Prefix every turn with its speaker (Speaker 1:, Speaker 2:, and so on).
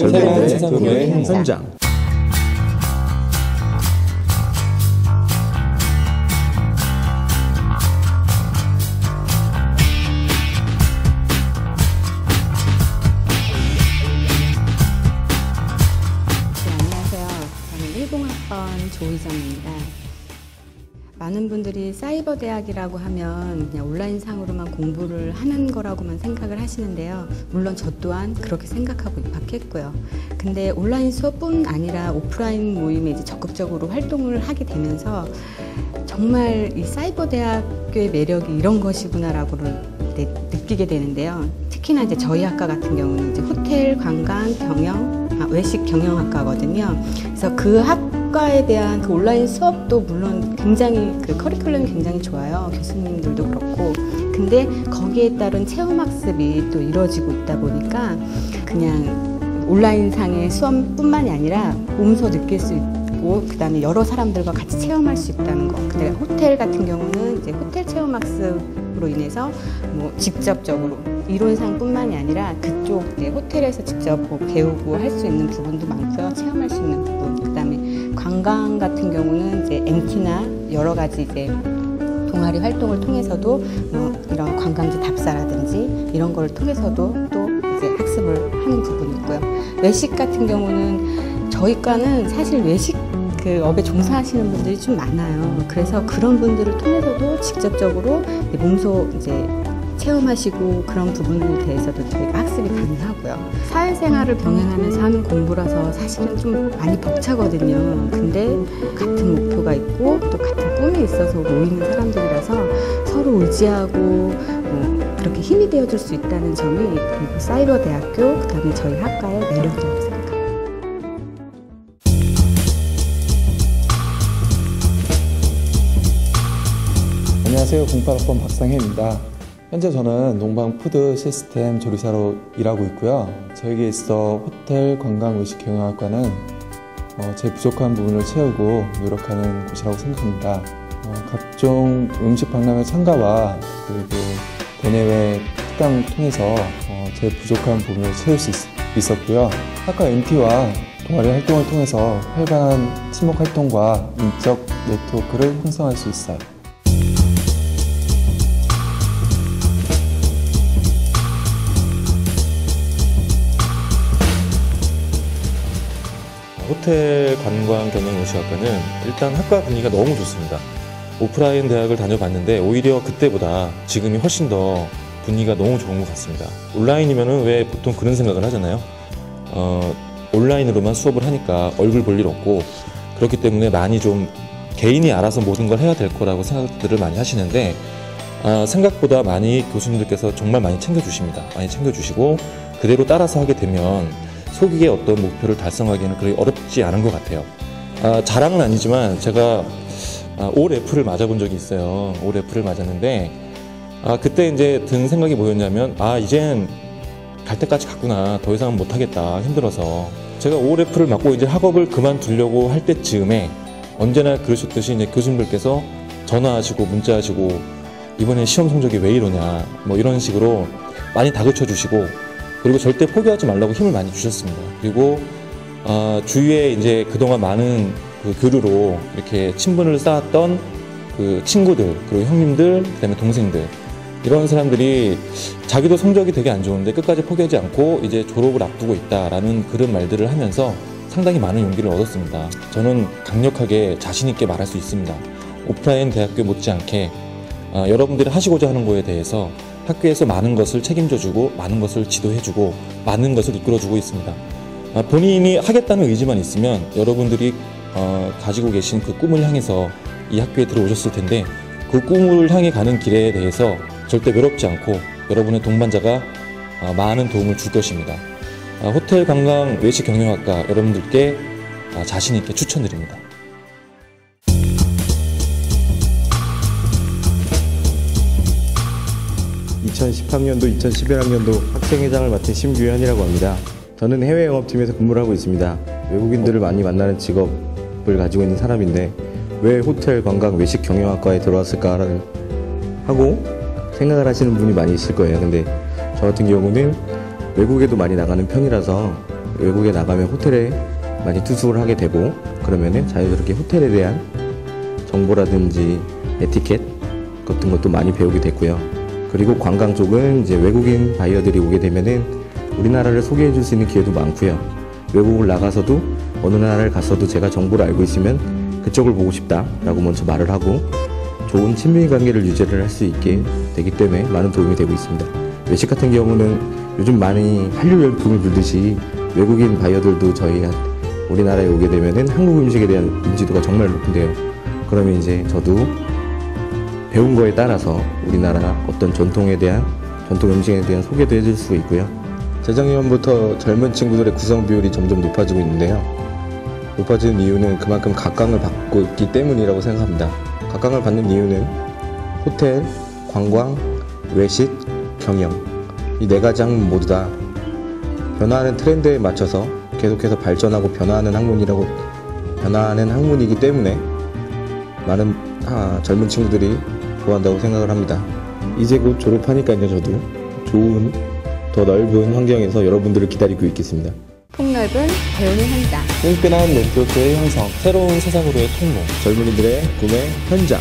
Speaker 1: 절대
Speaker 2: 세상의 현장.
Speaker 3: 안녕하세요. 저는 10학번 조희정입니다. 많은 분들이 사이버 대학이라고 하면 그냥 온라인 상으로만 공부를 하는 거라고만 생각을 하시는데요. 물론 저 또한 그렇게 생각하고 입학했고요. 근데 온라인 수업뿐 아니라 오프라인 모임에 이제 적극적으로 활동을 하게 되면서 정말 이 사이버 대학교의 매력이 이런 것이구나라고를 네, 느끼게 되는데요. 특히나 이제 저희 학과 같은 경우는 이제 호텔 관광 경영 아, 외식 경영학과거든요. 그래서 그 학 과에 대한 그 온라인 수업도 물론 굉장히 그 커리큘럼이 굉장히 좋아요. 교수님들도 그렇고. 근데 거기에 따른 체험 학습이 또 이루어지고 있다 보니까 그냥 온라인 상의 수업뿐만이 아니라 몸소 느낄 수 있고 그다음에 여러 사람들과 같이 체험할 수 있다는 거. 근데 호텔 같은 경우는 이제 호텔 체험 학습으로 인해서 뭐 직접적으로 이론상뿐만이 아니라 그쪽 호텔에서 직접 뭐 배우고 할 수 있는 부분도 많고요. 체험할 수 있는 부분. 그다음에 관광 같은 경우는 이제 MT나 여러 가지 이제 동아리 활동을 통해서도 뭐 이런 관광지 답사라든지 이런 걸 통해서도 또 이제 학습을 하는 부분이 있고요. 외식 같은 경우는 저희 과는 사실 외식 그 업에 종사하시는 분들이 좀 많아요. 그래서 그런 분들을 통해서도 직접적으로 몸소 이제 체험하시고 그런 부분에 대해서도 저희가 학습이 가능하고요. 사회생활을 병행하면서 하는 공부라서 사실은 좀 많이 벅차거든요. 근데 같은 목표가 있고 또 같은 꿈이 있어서 모이는 사람들이라서 서로 의지하고 뭐 그렇게 힘이 되어줄 수 있다는 점이 그 사이버 대학교 그다음에 저희 학과의 매력이라고 생각합니다.
Speaker 1: 안녕하세요. 08학번 박상혜입니다. 현재 저는 농방 푸드 시스템 조리사로 일하고 있고요. 저에게 있어 호텔 관광 외식 경영학과는 어, 제 부족한 부분을 채우고 노력하는 곳이라고 생각합니다. 어, 각종 음식 박람회 참가와 그리고 대내외 특강을 통해서 어, 제 부족한 부분을 채울 수 있, 었고요 학과 MT와 동아리 활동을 통해서 활발한 친목 활동과 인적 네트워크를 형성할 수 있어요.
Speaker 2: 호텔 관광 경영 요식학과는 일단 학과 분위기가 너무 좋습니다. 오프라인 대학을 다녀봤는데 오히려 그때보다 지금이 훨씬 더 분위기가 너무 좋은 것 같습니다. 온라인이면은 왜 보통 그런 생각을 하잖아요. 어, 온라인으로만 수업을 하니까 얼굴 볼 일 없고 그렇기 때문에 많이 좀 개인이 알아서 모든 걸 해야 될 거라고 생각들을 많이 하시는데 아, 생각보다 많이 교수님들께서 정말 많이 챙겨주십니다. 많이 챙겨주시고 그대로 따라서 하게 되면 소기의 어떤 목표를 달성하기에는 그렇게 어렵지 않은 것 같아요. 아, 자랑은 아니지만 제가 아, 올 F를 맞아본 적이 있어요. 올 F를 맞았는데 아, 그때 이제 든 생각이 뭐였냐면 아 이젠 갈 때까지 갔구나 더 이상은 못하겠다 힘들어서 제가 올 F를 맞고 이제 학업을 그만두려고 할 때쯤에 언제나 그러셨듯이 이제 교수님들께서 전화하시고 문자하시고 이번에 시험 성적이 왜 이러냐 뭐 이런 식으로 많이 다그쳐 주시고 그리고 절대 포기하지 말라고 힘을 많이 주셨습니다. 그리고 어, 주위에 이제 그동안 많은 그 교류로 이렇게 친분을 쌓았던 그 친구들 그리고 형님들 그다음에 동생들 이런 사람들이 자기도 성적이 되게 안 좋은데 끝까지 포기하지 않고 이제 졸업을 앞두고 있다라는 그런 말들을 하면서 상당히 많은 용기를 얻었습니다. 저는 강력하게 자신 있게 말할 수 있습니다. 오프라인 대학교 못지않게 어, 여러분들이 하시고자 하는 거에 대해서 학교에서 많은 것을 책임져주고 많은 것을 지도해주고 많은 것을 이끌어주고 있습니다. 아, 본인이 하겠다는 의지만 있으면 여러분들이 어, 가지고 계신 그 꿈을 향해서 이 학교에 들어오셨을 텐데 그 꿈을 향해 가는 길에 대해서 절대 외롭지 않고 여러분의 동반자가 어, 많은 도움을 줄 것입니다. 아, 호텔 관광 외식 경영학과 여러분들께 아, 자신 있게 추천드립니다.
Speaker 4: 2013년도, 2011학년도 학생회장을 맡은 심규현이라고 합니다. 저는 해외 영업팀에서 근무를 하고 있습니다. 외국인들을 많이 만나는 직업을 가지고 있는 사람인데 왜 호텔 관광 외식 경영학과에 들어왔을까를 하고 생각을 하시는 분이 많이 있을 거예요. 근데 저 같은 경우는 외국에도 많이 나가는 편이라서 외국에 나가면 호텔에 많이 투숙을 하게 되고 그러면은 자연스럽게 호텔에 대한 정보라든지 에티켓 같은 것도 많이 배우게 됐고요. 그리고 관광 쪽은 이제 외국인 바이어들이 오게 되면은 우리나라를 소개해 줄 수 있는 기회도 많고요. 외국을 나가서도 어느 나라를 갔어도 제가 정보를 알고 있으면 그쪽을 보고 싶다라고 먼저 말을 하고 좋은 친밀 관계를 유지를 할 수 있게 되기 때문에 많은 도움이 되고 있습니다. 외식 같은 경우는 요즘 많이 한류 열풍을 불듯이 외국인 바이어들도 저희 우리나라에 오게 되면은 한국 음식에 대한 인지도가 정말 높은데요. 그러면 이제 저도 배운 거에 따라서 우리나라 어떤 전통에 대한 전통 음식에 대한 소개도 해줄 수 있고요. 재작년부터 젊은 친구들의 구성 비율이 점점 높아지고 있는데요. 높아지는 이유는 그만큼 각광을 받고 있기 때문이라고 생각합니다. 각광을 받는 이유는 호텔, 관광, 외식, 경영 이 네 가지 학문 모두 다 변화하는 트렌드에 맞춰서 계속해서 발전하고 변화하는 학문이라고 변화하는 학문이기 때문에 많은 아, 젊은 친구들이 좋아한다고 생각을 합니다. 이제 곧 졸업하니까요, 저도 좋은 더 넓은 환경에서 여러분들을 기다리고 있겠습니다.
Speaker 3: 폭넓은 배움의 현장.
Speaker 1: 끈끈한 네트워크의 형성.
Speaker 2: 새로운 세상으로의 통로.
Speaker 4: 젊은이들의 꿈의 현장